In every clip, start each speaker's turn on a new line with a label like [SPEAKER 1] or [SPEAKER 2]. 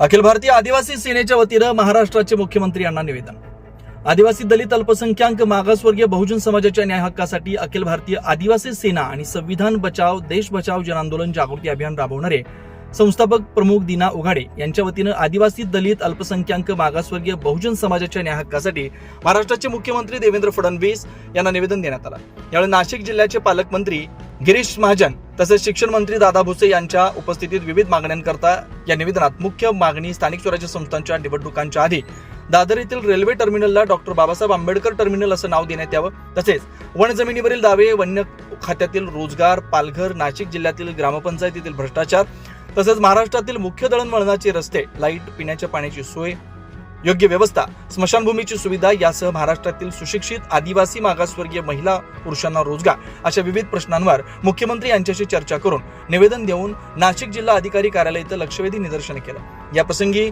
[SPEAKER 1] अखिल भारतीय आदिवासी सेनेच्या वतीनं महाराष्ट्राचे मुख्यमंत्री यांना निवेदन. आदिवासी दलित अल्पसंख्याक मागासवर्गीय बहुजन समाजाच्या न्याय हक्कासाठी अखिल भारतीय आदिवासी सेना आणि संविधान बचाव देश बचाव जन आंदोलन जागृती अभियान राबवणारे संस्थापक प्रमुख दिना उघाडे यांच्या वतीनं आदिवासी दलित अल्पसंख्याक मागासवर्गीय बहुजन समाजाच्या न्याय हक्कासाठी महाराष्ट्राचे मुख्यमंत्री देवेंद्र फडणवीस यांना निवेदन देण्यात आलं. यावेळी नाशिक जिल्ह्याचे पालकमंत्री गिरीश महाजन तसेच शिक्षण मंत्री दादा भुसे यांच्या उपस्थितीत विविध मागण्यांकरता या निवेदनात मुख्य मागणी स्थानिक स्वराज्य संस्थांच्या निवडणुकांच्या आधी. दादर येथील रेल्वे टर्मिनलला डॉक्टर बाबासाहेब आंबेडकर टर्मिनल असं नाव देण्यात यावं. तसेच वन जमिनीवरील दावे वन्य खात्यातील रोजगार पालघर नाशिक जिल्ह्यातील ग्रामपंचायतीतील भ्रष्टाचार तसेच महाराष्ट्रातील मुख्य दळणवळणाचे रस्ते लाइट पिण्याच्या पाण्याची सोय योग्य व्यवस्था स्मशानभूमीची सुविधा यासह महाराष्ट्रातील सुशिक्षित आदिवासी मागासवर्गीय महिला पुरुषांना रोजगार अशा विविध प्रश्नांवर मुख्यमंत्री यांच्याशी चर्चा करून निवेदन देऊन नाशिक जिल्हा अधिकारी कार्यालय इथं लक्षवेधी निदर्शन केलं. या प्रसंगी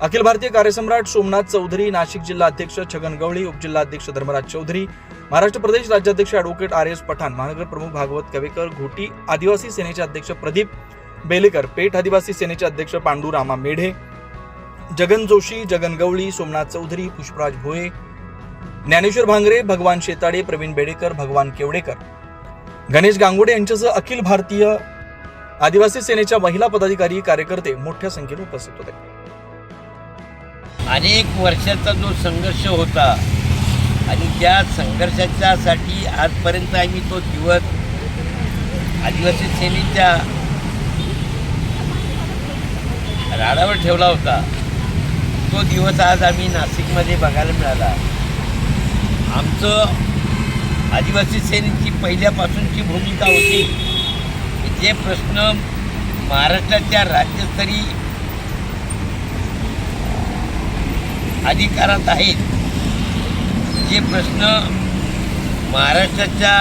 [SPEAKER 1] अखिल भारतीय कार्यसम्राट सोमनाथ चौधरी नाशिक जिल्हा अध्यक्ष छगन गवळी उपजिल्हाध्यक्ष धर्मराज चौधरी महाराष्ट्र प्रदेश राज्याध्यक्ष ॲडव्होकेट आर एस पठाण महानगर प्रमुख भागवत कवेकर घोटी आदिवासी सेनेचे अध्यक्ष प्रदीप बेलेकर पेठ आदिवासी सेनेचे अध्यक्ष पांडुरामा मेढे जगन जोशी जगन गवळी सोमनाथ चौधरी पुष्पराज भोये ज्ञानेश्वर भांगरे भगवान शेताडे प्रवीण बेडेकर भगवान केवडेकर. गणेश गांगोडे यांच्यासह अखिल भारतीय आदिवासी सेनेच्या महिला पदाधिकारी कार्यकर्ते मोठ्या संख्येने उपस्थित होते.
[SPEAKER 2] अनेक वर्षाचा जो संघर्ष होता आणि त्या संघर्षाच्यासाठी आजपर्यंत आम्ही तो दिवस आदिवासी सेनेच्या राडावर ठेवला होता. तो दिवस आज आम्ही नाशिकमध्ये बघायला मिळाला. आमचं आदिवासी सेनेची पहिल्यापासूनची भूमिका होती की जे प्रश्न महाराष्ट्राच्या राज्यस्तरीय अधिकारात आहेत जे प्रश्न महाराष्ट्राच्या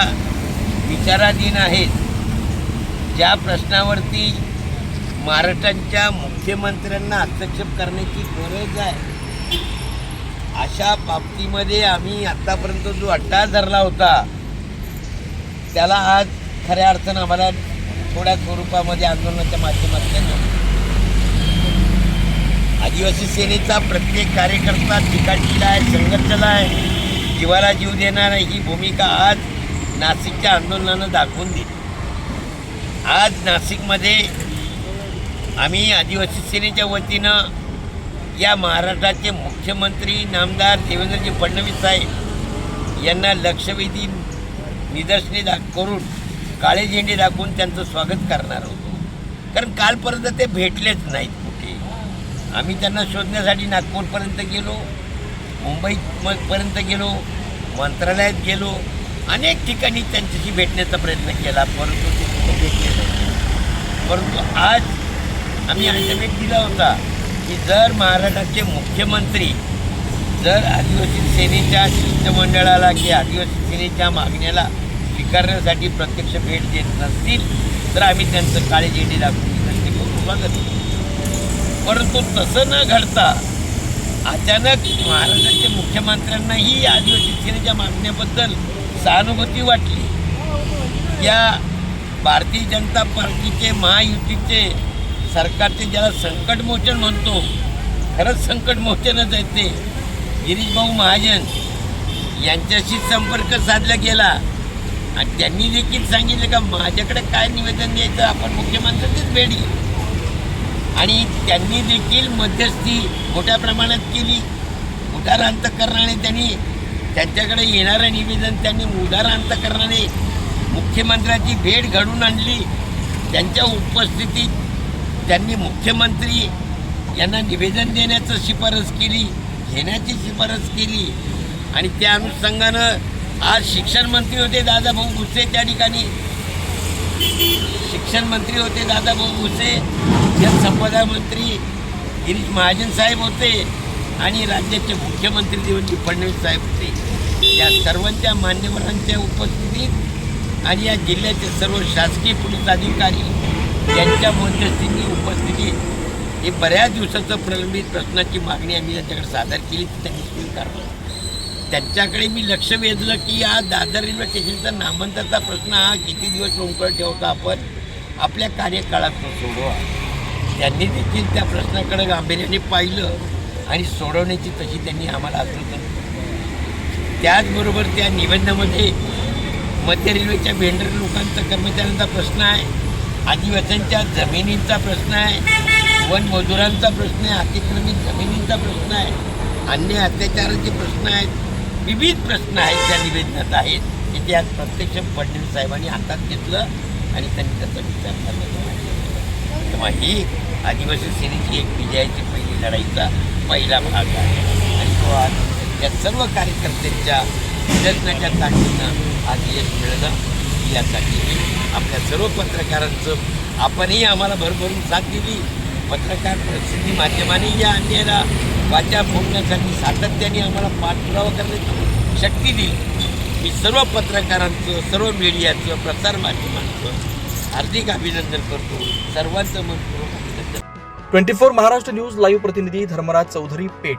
[SPEAKER 2] विचाराधीन आहेत ज्या प्रश्नावरती महाराष्ट्राच्या मुख्यमंत्र्यांना हस्तक्षेप करण्याची गरज आहे. अशा बाबतीमध्ये आम्ही आत्तापर्यंत जो अड्डा धरला होता त्याला आज खऱ्या अर्थानं आम्हाला थोड्या स्वरूपामध्ये आंदोलनाच्या माध्यमातून आदिवासी सेनेचा प्रत्येक कार्यकर्ता चिकाटीला आहे संघर्षाला आहे जीवाला जीव देणार ही भूमिका आज नाशिकच्या आंदोलनानं दाखवून दिली. आज नाशिकमध्ये आम्ही आदिवासी सेनेच्या वतीनं या महाराष्ट्राचे मुख्यमंत्री नामदार देवेंद्रजी फडणवीस साहेब यांना लक्षवेधी निदर्शने दाख करून काळे झेंडे दाखवून त्यांचं स्वागत करणार होतो. कारण कालपर्यंत ते भेटलेच नाहीत कुठे. आम्ही त्यांना शोधण्यासाठी नागपूरपर्यंत गेलो मुंबईपर्यंत गेलो मंत्रालयात गेलो अनेक ठिकाणी त्यांच्याशी भेटण्याचा प्रयत्न केला परंतु ते भेटले नाही. परंतु आज आम्ही अल्टिमेट दिला होता की जर महाराष्ट्राचे मुख्यमंत्री जर आदिवासी सेनेच्या शिष्टमंडळाला की आदिवासी सेनेच्या मागण्याला स्वीकारण्यासाठी प्रत्यक्ष भेट देत नसतील तर आम्ही त्यांचं काळे झेंडे दाखवून विनंती करून स्वागत. परंतु तसं न घडता अचानक महाराष्ट्राच्या मुख्यमंत्र्यांनाही आदिवासी सेनेच्या मागण्याबद्दल सहानुभूती वाटली. या भारतीय जनता पार्टीचे महायुतीचे सरकारचे ज्याला संकटमोचन म्हणतो खरंच संकटमोचनच आहे ते. गिरीश भाऊ महाजन यांच्याशी संपर्क साधला गेला. आणि त्यांनी देखील सांगितलं का माझ्याकडे काय निवेदन द्यायचं आपण मुख्यमंत्र्यांचीच भेट घेऊ. आणि त्यांनी देखील मध्यस्थी मोठ्या प्रमाणात केली. उदार अंतकरणाने त्यांनी त्यांच्याकडे येणारं निवेदन त्यांनी उदार अंतकरणाने मुख्यमंत्र्याची भेट घडून आणली. त्यांच्या उपस्थितीत त्यांनी मुख्यमंत्री यांना निवेदन देण्याचं शिफारस केली घेण्याची शिफारस केली. आणि त्या अनुषंगानं आज शिक्षण मंत्री होते दादाभाऊ भुसे त्या ठिकाणी. शिक्षण मंत्री होते दादाभाऊ भुसे जलसंपदा मंत्री गिरीश महाजन साहेब होते आणि राज्याचे मुख्यमंत्री देवेंद्र फडणवीस साहेब होते. या सर्वांच्या मान्यवरांच्या उपस्थितीत आणि या जिल्ह्याचे सर्व शासकीय पोलीस अधिकारी त्यांच्या मध्यस्थीची उपस्थिती हे बऱ्याच दिवसाचं प्रलंबित प्रश्नाची मागणी आम्ही त्यांच्याकडे सादर केली ती त्यांनी स्वीकारली. त्यांच्याकडे मी लक्ष वेधलं की हा दादर रेल्वे स्टेशनचा नामांतरचा प्रश्न हा किती दिवस लोंकळ ठेवता आपण आपल्या कार्यकाळात सोडवा. त्यांनी देखील त्या प्रश्नाकडे गांभीर्याने पाहिलं आणि सोडवण्याची तशी त्यांनी आम्हाला आश्वासन त्याचबरोबर त्या निबंधामध्ये मध्य रेल्वेच्या भेंडर लोकांचा कर्मचाऱ्यांचा प्रश्न आहे. आदिवासींच्या जमिनींचा प्रश्न आहे. वन मजुरांचा प्रश्न आहे. अतिक्रमित जमिनींचा प्रश्न आहे. अन्य अत्याचाराचे प्रश्न आहेत. विविध प्रश्न आहेत त्या निवेदनात आहेत. की ते आज प्रत्यक्ष फडणवीस साहेबांनी हातात घेतलं आणि त्यांनी त्याचा विचार करण्याचं तेव्हा ही आदिवासी सेनेची एक विजयाची पहिली लढाईचा पहिला भाग आहे. आणि तो आज या सर्व कार्यकर्त्यांच्या प्रयत्नाच्या ताकदीनं आज यश मिळणं यासाठी मी आपल्या सर्व पत्रकारांचं आपणही आम्हाला भरभरून साथ दिली. पत्रकार प्रसिद्धी माध्यमाने या अन्यायाला वाचा फोडण्यासाठी सातत्याने आम्हाला पाठपुरावा करण्याची शक्ती दिली. मी सर्व पत्रकारांचं सर्व मीडियाचं प्रसार माध्यमांचं हार्दिक अभिनंदन करतो. सर्वांचं मनपूर्वक अभिनंदन.
[SPEAKER 1] Twenty four Maharashtra news live प्रतिनिधी धर्मराज चौधरी पेठ.